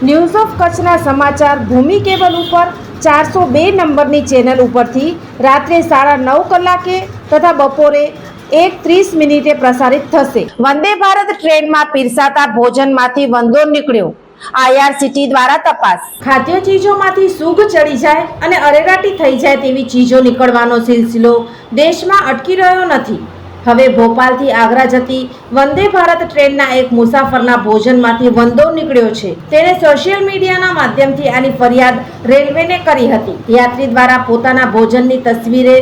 news of કચ્છના સમાચાર ભૂમિ cable ઉપર ચારસો બે નંબરની ચેનલ ઉપરથી રાત્રે સાડા નવ કલાકે તથા બપોરે એક ત્રીસ મિનિટે પ્રસારિત થશે. વંદે ભારત ટ્રેનમાં પીરસાતા ભોજનમાંથી વંદો નીકળ્યો. આઈઆરસીટી દ્વારા તપાસ. ખાદ્ય ચીજોમાંથી સુગ ચડી જાય અને અરેરાટી થઈ જાય તેવી ચીજો નીકળવાનો સિલસિલો દેશમાં અટકી રહ્યો નથી. હવે ભોપાલથી આગ્રા જતી વંદે ભારત ટ્રેનના એક મુસાફરના ભોજનમાંથી વંદો નીકળ્યો છે. તેણે સોશિયલ મીડિયાના માધ્યમથી આની ફરિયાદ રેલવેને કરી હતી. યાત્રી દ્વારા પોતાના ભોજનની તસવીરે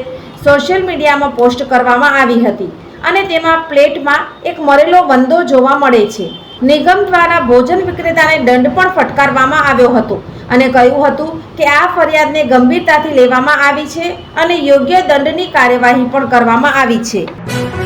સોશિયલ મીડિયામાં પોસ્ટ કરવામાં આવી હતી અને તેમાં પ્લેટમાં એક મરેલો વંદો જોવા મળે છે. નિગમ દ્વારા ભોજન વિક્રેતાને દંડ પણ ફટકારવામાં આવ્યો હતો અને કહ્યું હતું કે આ ફરિયાદને ગંભીરતાથી લેવામાં આવી છે અને યોગ્ય દંડની કાર્યવાહી પણ કરવામાં આવી છે. Thank you.